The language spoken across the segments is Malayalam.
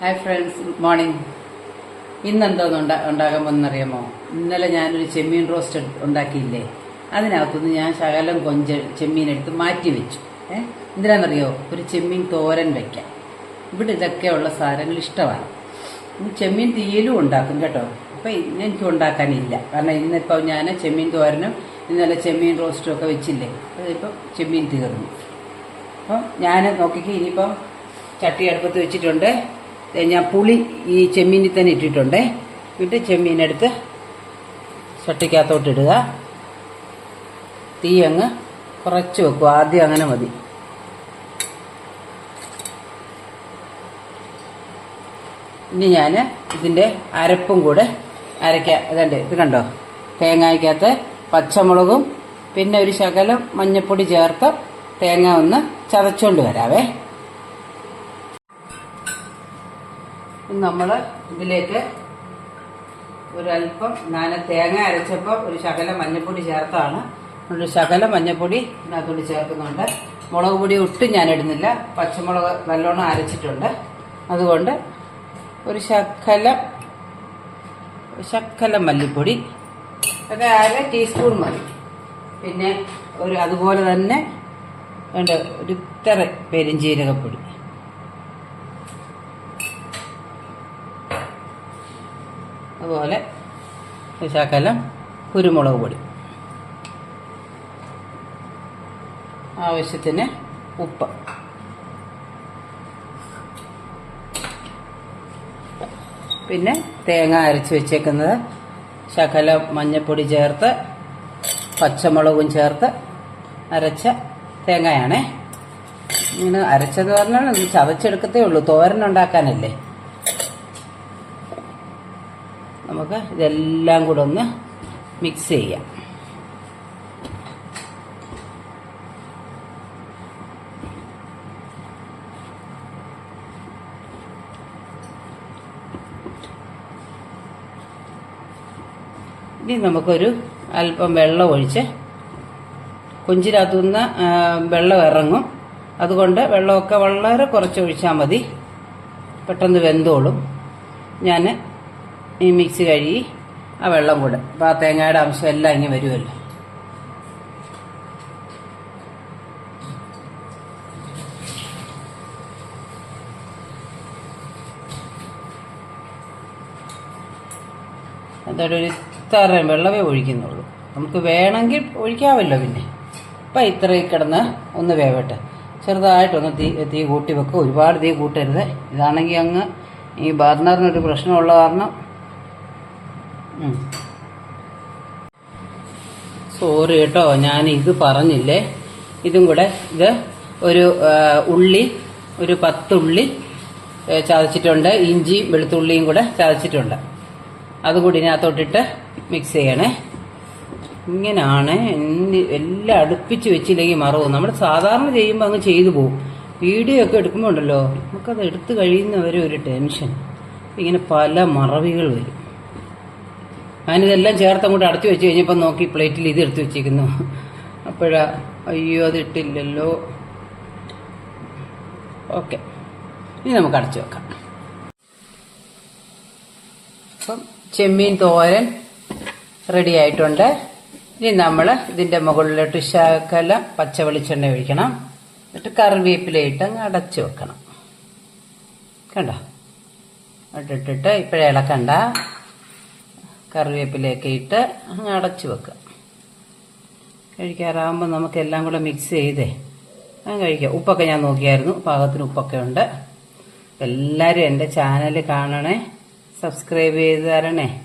ഹായ് ഫ്രണ്ട്സ് ഗുഡ് മോർണിംഗ് ഇന്ന് എന്തോന്ന് ഉണ്ടാ ഉണ്ടാക്കാൻ പോകുന്നറിയാമോ ഇന്നലെ ഞാനൊരു ചെമ്മീൻ റോസ്റ്റ് ഉണ്ടാക്കിയില്ലേ? അതിനകത്തുനിന്ന് ഞാൻ ശകലം കൊഞ്ച ചെമ്മീൻ എടുത്ത് മാറ്റി വെച്ചു. ഏ? എന്തിനാണെന്നറിയോ ഒരു ചെമ്മീൻ തോരൻ വയ്ക്കാം ഇവിടെ ഇതൊക്കെയുള്ള സാധനങ്ങൾ ഇഷ്ടമാണ്. ഇനി ചെമ്മീൻ തീയലും ഉണ്ടാക്കും കേട്ടോ. അപ്പം ഇന്ന് എനിക്ക് ഉണ്ടാക്കാനില്ല. കാരണം ഇന്നിപ്പോൾ ഞാൻ ചെമ്മീൻ തോരനും ഇന്നലെ ചെമ്മീൻ റോസ്റ്റും ഒക്കെ വെച്ചില്ലേ? അതിപ്പോൾ ചെമ്മീൻ തീർന്നു. അപ്പം ഞാൻ നോക്കിക്ക് ഇനിയിപ്പം ചട്ടി അടുപ്പത്ത് വെച്ചിട്ടുണ്ട്. ഞാൻ പുളി ഈ ചെമ്മീനിൽ തന്നെ ഇട്ടിട്ടുണ്ട്. ഇട്ട് ചെമ്മീനെടുത്ത് ചട്ടിക്കകത്തോട്ട് ഇടുക തീ അങ്ങ് കുറച്ച് വെക്കും. ആദ്യം അങ്ങനെ മതി. ഇനി ഞാൻ ഇതിന്റെ അരപ്പും കൂടെ അരയ്ക്കാം. ഇതുണ്ട് ഇത് കണ്ടോ? തേങ്ങയ്ക്കകത്ത് പച്ചമുളകും പിന്നെ ഒരു ശകലം മഞ്ഞപ്പൊടി ചേർത്ത് തേങ്ങ ഒന്ന് ചതച്ചുകൊണ്ട് വരാവേ. നമ്മൾ ഇതിലേക്ക് ഒരല്പം ഞാൻ തേങ്ങ അരച്ചപ്പോൾ ഒരു ശകല മഞ്ഞപ്പൊടി ചേർത്താണ്. ഒരു ശകല മഞ്ഞപ്പൊടി ഇതിനകത്തോട്ട് ചേർക്കുന്നുണ്ട്. മുളക് പൊടി ഒട്ടും ഞാൻ ഇടുന്നില്ല. പച്ചമുളക് നല്ലോണം അരച്ചിട്ടുണ്ട്. അതുകൊണ്ട് ഒരു ശകലം ശക്കല മല്ലിപ്പൊടി അത് അര ടീസ്പൂൺ മതി. പിന്നെ ഒരു അതുപോലെ തന്നെ വേണ്ട ഒരു ഇത്ര അതുപോലെ ഒരു ശകലം കുരുമുളക് പൊടി. ആവശ്യത്തിന് ഉപ്പ്. പിന്നെ തേങ്ങ അരച്ച് വെച്ചേക്കുന്നത് ശകല മഞ്ഞൾപ്പൊടി ചേർത്ത് പച്ചമുളകും ചേർത്ത് അരച്ച തേങ്ങയാണേ. ഇങ്ങനെ അരച്ചത് പറഞ്ഞാൽ ചതച്ചെടുക്കത്തേ ഉള്ളൂ. തോരൻ ഉണ്ടാക്കാനല്ലേ നമുക്ക് ഇതെല്ലാം കൂടെ ഒന്ന് മിക്സ് ചെയ്യാം. ഇനി നമുക്കൊരു അല്പം വെള്ളം ഒഴിച്ച് കൊഞ്ചിനകത്തുനിന്ന് വെള്ളം ഇറങ്ങും. അതുകൊണ്ട് വെള്ളമൊക്കെ വളരെ കുറച്ച് ഒഴിച്ചാൽ മതി. പെട്ടെന്ന് വെന്തോളും. ഞാൻ ഈ മിക്സി കഴുകി ആ വെള്ളം കൂടെ. അപ്പോൾ ആ തേങ്ങയുടെ അംശം എല്ലാം ഇങ്ങനെ വരുമല്ലോ. എന്തായാലും ഒരു ഇത്രയും വെള്ളമേ ഒഴിക്കുന്നുള്ളൂ. നമുക്ക് വേണമെങ്കിൽ ഒഴിക്കാമല്ലോ പിന്നെ. അപ്പം ഇത്രയും കിടന്ന് ഒന്ന് വേവട്ടെ. ചെറുതായിട്ടൊന്ന് തീ തീ കൂട്ടി വെക്കുക ഒരുപാട് തീ കൂട്ടരുത്. ഇതാണെങ്കിൽ അങ്ങ് ഈ ബർണറിനൊരു പ്രശ്നമുള്ള കാരണം. സോറി കേട്ടോ ഞാൻ ഇത് പറഞ്ഞില്ലേ? ഇതും കൂടെ ഇത് ഒരു ഉള്ളി ഒരു പത്തുള്ളി ചതച്ചിട്ടുണ്ട്. ഇഞ്ചി വെളുത്തുള്ളിയും കൂടെ ചതച്ചിട്ടുണ്ട്. അതുകൂടി ഇതിനകത്തോട്ടിട്ട് മിക്സ് ചെയ്യണേ. ഇങ്ങനെയാണ് എല്ലാം അടുപ്പിച്ച് വെച്ചില്ലെങ്കിൽ മറവും. നമ്മൾ സാധാരണ ചെയ്യുമ്പോൾ അങ്ങ് ചെയ്തു പോകും വീഡിയോ ഒക്കെ എടുക്കുമ്പോൾ ഉണ്ടല്ലോ നമുക്കത് എടുത്തു കഴിയുന്നവരെ ഒരു ടെൻഷൻ. ഇങ്ങനെ പല മറവികൾ വരും. ഞാനിതെല്ലാം ചേർത്ത് അങ്ങോട്ട് അടച്ചു വെച്ച് കഴിഞ്ഞപ്പോൾ നോക്കി പ്ലേറ്റിൽ ഇത് എടുത്തു വെച്ചിരിക്കുന്നു. അപ്പോഴാ അയ്യോ അതിട്ടില്ലല്ലോ. ഓക്കെ. ഇനി നമുക്ക് അടച്ചു വെക്കാം. അപ്പം ചെമ്മീൻ തോരൻ റെഡി ആയിട്ടുണ്ട്. ഇനി നമ്മൾ ഇതിന്റെ മുകളിലോട്ട് ശകല പച്ച വെളിച്ചെണ്ണ ഒഴിക്കണം. എന്നിട്ട് കറിവേപ്പിലയിട്ട് അങ്ങ് അടച്ചു വെക്കണം. കണ്ടോ? ഇട്ടിട്ടിട്ട് ഇപ്പോഴേ ഇളക്കണ്ട. കറിവേപ്പിലയൊക്കെ ഇട്ട് അങ്ങ് അടച്ചു വെക്കുക. കഴിക്കാറാകുമ്പോൾ നമുക്ക് എല്ലാം കൂടെ മിക്സ് ചെയ്തേ. അങ്ങ് കഴിക്കാം. ഉപ്പൊക്കെ ഞാൻ നോക്കിയായിരുന്നു. പാകത്തിന് ഉപ്പൊക്കെ ഉണ്ട്. എല്ലാവരും എന്റെ ചാനൽ കാണണേ. സബ്സ്ക്രൈബ് ചെയ്ത് തരണേ.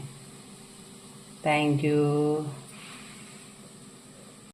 താങ്ക്